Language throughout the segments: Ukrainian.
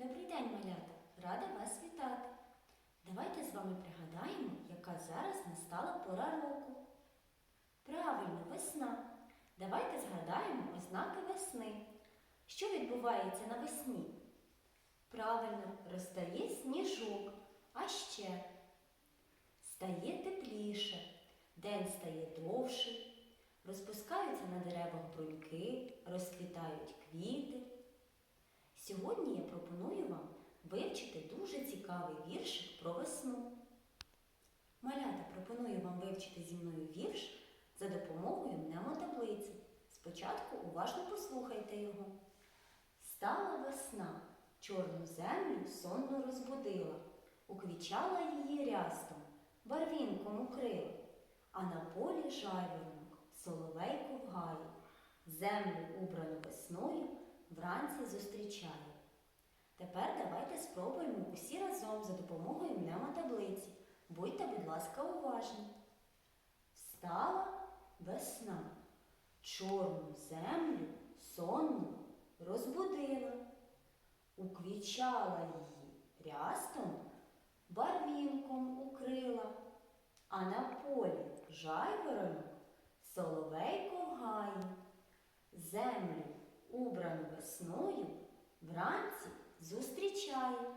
Добрий день, малята! Рада вас вітати! Давайте з вами пригадаємо, яка зараз настала пора року. Правильно, весна. Давайте згадаємо ознаки весни. Що відбувається навесні? Правильно, розтає сніжок, а ще стає тепліше, день стає довший, розпускаються на деревах бруньки, цікавий віршик про весну. Малята пропоную вам вивчити зі мною вірш за допомогою мнемотаблиці. Спочатку уважно послухайте його. Стала весна, чорну землю сонно розбудила, уквічала її рястом, барвінком укрила, а на полі жайворонок, соловейко в гаї, землю убрану весною вранці зустрічає. Тепер давайте спробуємо усі разом. Будьте, будь ласка, уважні. Встала весна, чорну землю сонну розбудила, уквічала її рястом, барвінком укрила, а на полі жайворонок соловейко в гаї, землю, убрану весною, вранці зустрічає.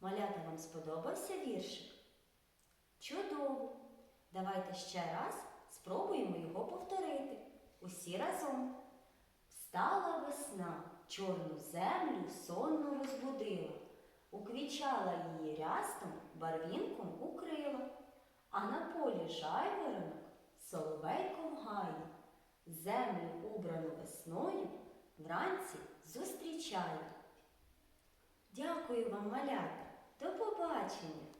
Малята вам сподобався віршик? Чудово! Давайте ще раз спробуємо його повторити. Усі разом. Встала весна, чорну землю сонно розбудила, уквічала її рястом, барвінком укрила, а на полі жайворонок соловейко в гаї, землю убрану весною вранці зустрічає. Дякую вам, малята, до побачення!